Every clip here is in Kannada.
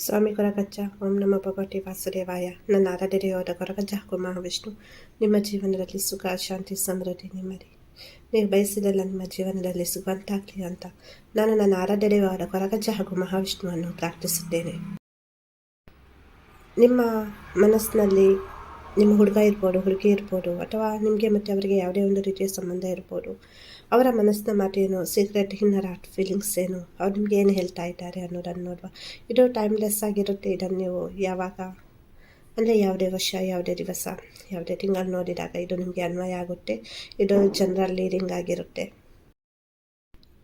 ಸ್ವಾಮಿ ಕೊರಗಜ್ಜ ಓಂ ನಮ್ಮ ಭಗವತಿ ವಾಸುದೇವಾಯ, ನನ್ನ ಆರಾಧ್ಯತೆಯಾದ ಕೊರಗಜ್ಜ ಹಾಗೂ ಮಹಾವಿಷ್ಣು ನಿಮ್ಮ ಜೀವನದಲ್ಲಿ ಸುಖ, ಶಾಂತಿ, ಸಮೃದ್ಧಿ ನೆಮ್ಮದಿ. ನೀವು ಬಯಸಿದಲ್ಲ ನಿಮ್ಮ ಜೀವನದಲ್ಲಿ ಸಿಗುವಂತಾಗಲಿ ಅಂತ ನಾನು ನನ್ನ ಆರಾಧ್ಯತೆಯಾದ ಕೊರಗಜ್ಜ ಹಾಗೂ ಮಹಾವಿಷ್ಣುವನ್ನು ಪ್ರಾರ್ಥಿಸುತ್ತೇನೆ. ನಿಮ್ಮ ಮನಸ್ಸಿನಲ್ಲಿ ನಿಮ್ಮ ಹುಡುಗ ಇರ್ಬೋದು, ಹುಡುಗಿ ಇರ್ಬೋದು, ಅಥವಾ ನಿಮಗೆ ಮತ್ತು ಅವರಿಗೆ ಯಾವುದೇ ಒಂದು ರೀತಿಯ ಸಂಬಂಧ ಇರ್ಬೋದು, ಅವರ ಮನಸ್ಸಿನ ಮಾತೇನು ಸೀಕ್ರೆಟ್ ಇನ್ನರ್ ಆರ್ಟ್ ಫೀಲಿಂಗ್ಸ್ ಏನು, ಅವ್ರು ನಿಮ್ಗೆ ಏನು ಹೇಳ್ತಾ ಇದ್ದಾರೆ ಅನ್ನೋದನ್ನು ನೋಡುವ. ಇದು ಟೈಮ್ಲೆಸ್ ಆಗಿರುತ್ತೆ, ಇದನ್ನು ನೀವು ಯಾವಾಗ, ಅಂದರೆ ಯಾವುದೇ ವರ್ಷ, ಯಾವುದೇ ದಿವಸ, ಯಾವುದೇ ತಿಂಗಳು ನೋಡಿದಾಗ ಇದು ನಿಮಗೆ ಅನ್ವಯ ಆಗುತ್ತೆ. ಇದು ಜನರಲ್ ಲೀಡಿಂಗ್ ಆಗಿರುತ್ತೆ.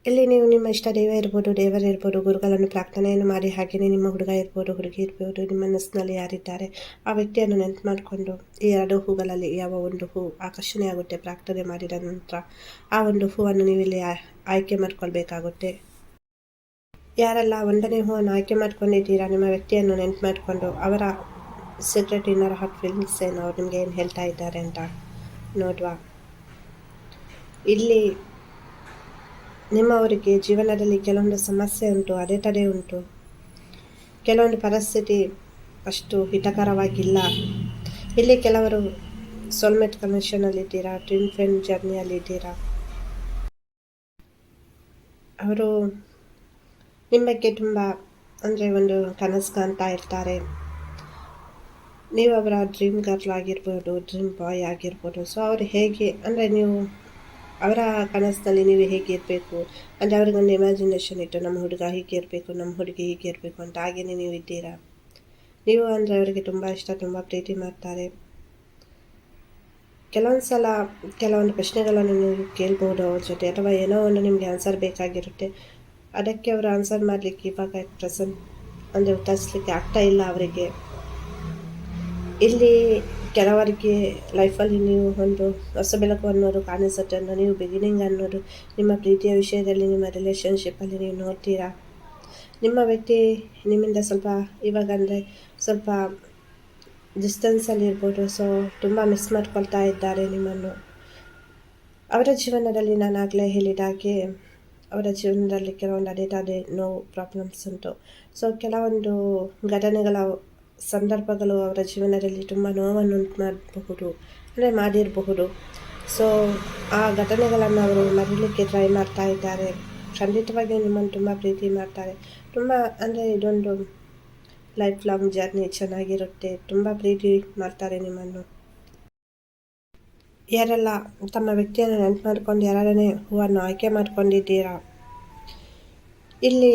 ಇಲ್ಲಿ ನೀವು ನಿಮ್ಮ ಇಷ್ಟ ದೇವ ಇರ್ಬೋದು, ದೇವರು ಇರ್ಬೋದು, ಗುರುಗಳನ್ನು ಪ್ರಾರ್ಥನೆಯನ್ನು ಮಾಡಿ, ಹಾಗೆಯೇ ನಿಮ್ಮ ಹುಡುಗ ಇರ್ಬೋದು, ಹುಡುಗಿ ಇರ್ಬೋದು, ನಿಮ್ಮ ಮನಸ್ಸಿನಲ್ಲಿ ಯಾರಿದ್ದಾರೆ, ಆ ವ್ಯಕ್ತಿಯನ್ನು ನೆನಪು ಮಾಡಿಕೊಂಡು ಈ ಎರಡು ಹೂಗಳಲ್ಲಿ ಯಾವ ಒಂದು ಹೂ ಆಕರ್ಷಣೆ ಆಗುತ್ತೆ ಪ್ರಾರ್ಥನೆ ಮಾಡಿದ ನಂತರ ಆ ಒಂದು ಹೂವನ್ನು ನೀವು ಇಲ್ಲಿ ಆಯ್ಕೆ ಮಾಡ್ಕೊಳ್ಬೇಕಾಗುತ್ತೆ. ಯಾರೆಲ್ಲ ಒಂದನೇ ಹೂವನ್ನು ಆಯ್ಕೆ ಮಾಡ್ಕೊಂಡಿದ್ದೀರಾ, ನಿಮ್ಮ ವ್ಯಕ್ತಿಯನ್ನು ನೆನಪು ಮಾಡಿಕೊಂಡು ಅವರ ಸೀಕ್ರೆಟ್ ಇನ್ನರ್ ಹಾಟ್ ಫೀಲಿಂಗ್ಸ್ ಏನು, ಅವ್ರು ನಿಮಗೆ ಏನು ಹೇಳ್ತಾ ಇದ್ದಾರೆ ಅಂತ ನೋಡುವ. ಇಲ್ಲಿ ನಿಮ್ಮವರಿಗೆ ಜೀವನದಲ್ಲಿ ಕೆಲವೊಂದು ಸಮಸ್ಯೆ ಉಂಟು, ಅಡೆತಡೆ ಉಂಟು. ಕೆಲವೊಂದು ಪರಿಸ್ಥಿತಿ ಅಷ್ಟು ಹಿತಕರವಾಗಿಲ್ಲ. ಇಲ್ಲಿ ಕೆಲವರು ಸೋಲ್ಮೇಟ್ ಕಮಿಷನಲ್ಲಿದ್ದೀರಾ ಟ್ವಿನ್ ಫ್ರೆಂಡ್ ಜರ್ನಿಯಲ್ಲಿದ್ದೀರಾ ಅವರು ನಿಮ್ಮ ಬಗ್ಗೆ ತುಂಬ, ಅಂದರೆ ಒಂದು ಕನಸು ಕಾಣ್ತಾ ಇರ್ತಾರೆ. ನೀವು ಅವರ ಡ್ರೀಮ್ ಗರ್ಲ್ ಆಗಿರ್ಬೋದು ಡ್ರೀಮ್ ಬಾಯ್ ಆಗಿರ್ಬೋದು. ಸೊ ಅವರು ಹೇಗೆ, ಅಂದರೆ ನೀವು ಅವರ ಕನಸಿನಲ್ಲಿ ನೀವು ಹೇಗೆ ಇರಬೇಕು? ಅಂದರೆ ಅವ್ರಿಗೊಂದು ಇಮ್ಯಾಜಿನೇಷನ್ ಇಟ್ಟು, ನಮ್ಮ ಹುಡುಗ ಹೀಗೆ ಇರಬೇಕು, ನಮ್ಮ ಹುಡುಗಿ ಹೀಗೆ ಇರಬೇಕು ಅಂತ ಹಾಗೆಯೇ ನೀವು ಇದ್ದೀರಾ? ನೀವು ಅಂದರೆ ಅವರಿಗೆ ತುಂಬ ಇಷ್ಟ, ತುಂಬ ಪ್ರೀತಿ ಮಾಡ್ತಾರೆ. ಕೆಲವೊಂದು ಸಲ ಕೆಲವೊಂದು ಪ್ರಶ್ನೆಗಳನ್ನು ನೀವು ಕೇಳ್ಬೋದು ಅವ್ರ ಜೊತೆ, ಅಥವಾ ಏನೋ ಒಂದು ನಿಮಗೆ ಆನ್ಸರ್ ಬೇಕಾಗಿರುತ್ತೆ. ಅದಕ್ಕೆ ಅವರು ಆನ್ಸರ್ ಮಾಡಲಿಕ್ಕೆ ಇವಾಗ ಪ್ರೆಸೆಂಟ್ ಅಂದರೆ ಉತ್ತರಿಸ್ಲಿಕ್ಕೆ ಆಗ್ತಾ ಇಲ್ಲ ಅವರಿಗೆ. ಇಲ್ಲಿ ಕೆಲವರಿಗೆ ಲೈಫಲ್ಲಿ ನೀವು ಒಂದು ಹೊಸ ಬೆಳಕು ಅನ್ನೋರು ಕಾಣಿಸುತ್ತೆ ಅನ್ನೋ, ನೀವು ಬಿಗಿನಿಂಗ್ ಅನ್ನೋದು ನಿಮ್ಮ ಪ್ರೀತಿಯ ವಿಷಯದಲ್ಲಿ, ನಿಮ್ಮ ರಿಲೇಷನ್ಶಿಪ್ಪಲ್ಲಿ ನೀವು ನೋಡ್ತೀರಾ? ನಿಮ್ಮ ವ್ಯಕ್ತಿ ನಿಮ್ಮಿಂದ ಸ್ವಲ್ಪ ಇವಾಗ ಅಂದರೆ ಸ್ವಲ್ಪ ಡಿಸ್ಟೆನ್ಸಲ್ಲಿ ಇರ್ಬೋದು ಸೊ ತುಂಬ ಮಿಸ್ ಮಾಡ್ಕೊಳ್ತಾ ಇದ್ದಾರೆ ನಿಮ್ಮನ್ನು. ಅವರ ಜೀವನದಲ್ಲಿ ನಾನು ಆಗಲೇ ಹೇಳಿದಾಗೆ ಅವರ ಜೀವನದಲ್ಲಿ ಕೆಲವೊಂದು ಅದೇ ನೋವು ಪ್ರಾಬ್ಲಮ್ಸ್ ಉಂಟು. ಸೊ ಕೆಲವೊಂದು ಘಟನೆಗಳ ಸಂದರ್ಭಗಳು ಅವರ ಜೀವನದಲ್ಲಿ ತುಂಬ ನೋವನ್ನು ಉಂಟು ಮಾಡಬಹುದು ಅಂದರೆ ಮಾಡಿರಬಹುದು. ಸೊ ಆ ಘಟನೆಗಳನ್ನು ಅವರು ಮರೀಲಿಕ್ಕೆ ಟ್ರೈ ಮಾಡ್ತಾ ಇದ್ದಾರೆ ಖಂಡಿತವಾಗಿ ನಿಮ್ಮನ್ನು ತುಂಬ ಪ್ರೀತಿ ಮಾಡ್ತಾರೆ. ತುಂಬ ಅಂದರೆ ಇದೊಂದು ಲೈಫ್ ಲಾಂಗ್ ಜರ್ನಿ ಚೆನ್ನಾಗಿರುತ್ತೆ. ತುಂಬ ಪ್ರೀತಿ ಮಾಡ್ತಾರೆ ನಿಮ್ಮನ್ನು. ಯಾರೆಲ್ಲ ತಮ್ಮ ವ್ಯಕ್ತಿಯನ್ನು ನೆನಪು ಮಾಡಿಕೊಂಡು ಯಾರನ್ನೇ ಹೂವನ್ನು ಆಯ್ಕೆ ಮಾಡ್ಕೊಂಡಿದ್ದೀರಾ? ಇಲ್ಲಿ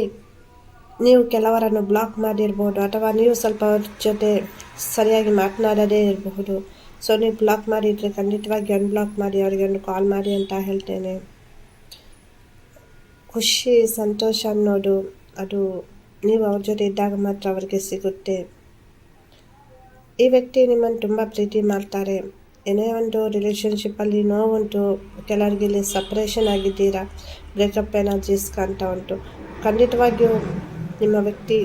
ನೀವು ಕೆಲವರನ್ನು ಬ್ಲಾಕ್ ಮಾಡಿರ್ಬೋದು ಅಥವಾ ನೀವು ಸ್ವಲ್ಪ ಅವ್ರ ಜೊತೆ ಸರಿಯಾಗಿ ಮಾತನಾಡದೇ ಇರಬಹುದು. ಸೊ ನೀವು ಬ್ಲಾಕ್ ಮಾಡಿದರೆ ಖಂಡಿತವಾಗಿ ಅನ್ಬ್ಲಾಕ್ ಮಾಡಿ, ಅವರಿಗೆ ಒಂದು ಕಾಲ್ ಮಾಡಿ ಅಂತ ಹೇಳ್ತೇನೆ. ಖುಷಿ, ಸಂತೋಷ ಅನ್ನೋದು, ಅದು ನೀವು ಅವ್ರ ಜೊತೆ ಇದ್ದಾಗ ಮಾತ್ರ ಅವರಿಗೆ ಸಿಗುತ್ತೆ. ಈ ವ್ಯಕ್ತಿ ನಿಮ್ಮನ್ನು ತುಂಬ ಪ್ರೀತಿ ಮಾಡ್ತಾರೆ. ಏನೇ ಒಂದು ರಿಲೇಷನ್ಶಿಪ್ಪಲ್ಲಿ ನೋವುಂಟು ಕೆಲವರಿಗೆ ಇಲ್ಲಿ ಸಪ್ರೇಷನ್ ಆಗಿದ್ದೀರಾ ಬ್ರೇಕಪ್ ಎನರ್ಜೀಸ್ ಅಂತ ಉಂಟು. ಖಂಡಿತವಾಗಿಯೂ ನಿಮ್ಮ ವ್ಯಕ್ತಿ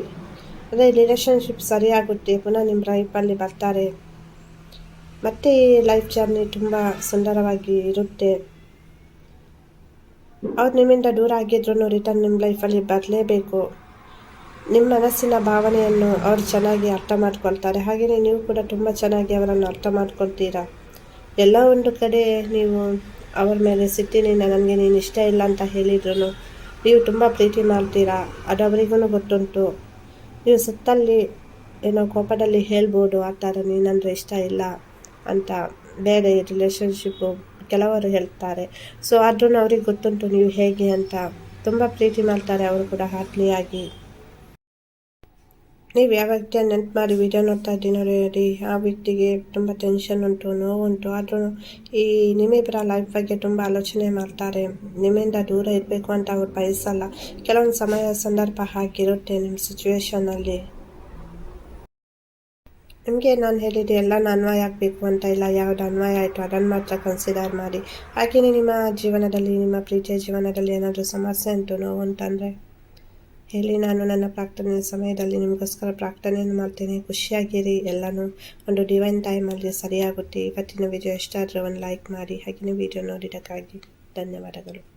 ಅಂದರೆ ರಿಲೇಷನ್ಶಿಪ್ ಸರಿಯಾಗುತ್ತೆ, ಪುನಃ ನಿಮ್ಮ ಲೈಫಲ್ಲಿ ಬರ್ತಾರೆ. ಮತ್ತೆ ಈ ಲೈಫ್ ಜರ್ನಿ ತುಂಬ ಸುಂದರವಾಗಿ ಇರುತ್ತೆ. ಅವ್ರು ನಿಮ್ಮಿಂದ ದೂರ ಆಗಿದ್ರು ರಿಟರ್ನ್ ನಿಮ್ಮ ಲೈಫಲ್ಲಿ ಬರಲೇಬೇಕು. ನಿಮ್ಮ ಮನಸ್ಸಿನ ಭಾವನೆಯನ್ನು ಅವ್ರು ಚೆನ್ನಾಗಿ ಅರ್ಥ ಮಾಡ್ಕೊಳ್ತಾರೆ. ಹಾಗೆಯೇ ನೀವು ಕೂಡ ತುಂಬ ಚೆನ್ನಾಗಿ ಅವರನ್ನು ಅರ್ಥ ಮಾಡ್ಕೊಳ್ತೀರಾ. ಎಲ್ಲ ಒಂದು ಕಡೆ ನೀವು ಅವ್ರ ಮೇಲೆ ಸಿಟ್ಟಿನಿಂದ, ನನಗೆ ನೀನು ಇಷ್ಟ ಇಲ್ಲ ಅಂತ ಹೇಳಿದ್ರು ನೀವು ತುಂಬ ಪ್ರೀತಿ ಮಾಡ್ತೀರಾ? ಅದು ಅವರಿಗೂ ಗೊತ್ತುಂಟು. ನೀವು ಸುತ್ತಲ್ಲಿ ಏನೋ ಕೋಪದಲ್ಲಿ ಹೇಳ್ಬೋದು, ಆ ಥರ ನೀನಂದರೆ ಇಷ್ಟ ಇಲ್ಲ ಅಂತ. ಬೇರೆ ರಿಲೇಷನ್ಶಿಪ್ಪು ಕೆಲವರು ಹೇಳ್ತಾರೆ. ಸೊ ಆದ್ರೂ ಅವ್ರಿಗೆ ಗೊತ್ತುಂಟು ನೀವು ಹೇಗೆ ಅಂತ. ತುಂಬ ಪ್ರೀತಿ ಮಾಡ್ತಾರೆ ಅವರು ಕೂಡ ಆಗಿ. ನೀವು ಯಾವ ವ್ಯಕ್ತಿಯನ್ನು ನೆನ್ಪು ಮಾಡಿ ವಿಡಿಯೋ ನೋಡ್ತಾ ಇದ್ದೀನೋ ರೀ, ಆ ವ್ಯಕ್ತಿಗೆ ತುಂಬ ಟೆನ್ಷನ್ ಉಂಟು, ನೋವುಂಟು ಆದರೂ ಈ ನಿಮ್ಮಿಬ್ಬರ ಲೈಫ್ ಬಗ್ಗೆ ತುಂಬ ಆಲೋಚನೆ ಮಾಡ್ತಾರೆ. ನಿಮ್ಮಿಂದ ದೂರ ಇರಬೇಕು ಅಂತ ಅವ್ರು ಬಯಸಲ್ಲ. ಕೆಲವೊಂದು ಸಮಯ ಸಂದರ್ಭ ಹಾಕಿರುತ್ತೆ ನಿಮ್ಮ ಸಿಚುವೇಶನಲ್ಲಿ ನಿಮಗೆ ನಾನು ಹೇಳಿದೆ ಎಲ್ಲ ಅನ್ವಯ ಆಗಬೇಕು ಅಂತ ಇಲ್ಲ, ಯಾವುದು ಅನ್ವಯ ಆಯಿತು ಅದನ್ನು ಮಾತ್ರ ಕನ್ಸಿಡರ್ ಮಾಡಿ. ಹಾಗೆಯೇ ನಿಮ್ಮ ಜೀವನದಲ್ಲಿ, ನಿಮ್ಮ ಪ್ರೀತಿಯ ಜೀವನದಲ್ಲಿ ಏನಾದರೂ ಸಮಸ್ಯೆ ಉಂಟು, ನೋವು ಅಂತಂದರೆ ಹೇಳಿ ನಾನು ನನ್ನ ಪ್ರಾರ್ಥನೆಯ ಸಮಯದಲ್ಲಿ ನಿಮಗೋಸ್ಕರ ಪ್ರಾರ್ಥನೆಯನ್ನು ಮಾಡ್ತೇನೆ. ಖುಷಿಯಾಗಿರಿ ಎಲ್ಲನೂ. ಒಂದು ಡಿವೈನ್ ಟೈಮಲ್ಲಿ ಸರಿಯಾಗುತ್ತೆ. ಇವತ್ತಿನ ವಿಡಿಯೋ ಇಷ್ಟ ಒಂದು ಲೈಕ್ ಮಾಡಿ, ಹಾಗೆಯೇ ವಿಡಿಯೋ ನೋಡಿದ್ದಕ್ಕಾಗಿ ಧನ್ಯವಾದಗಳು.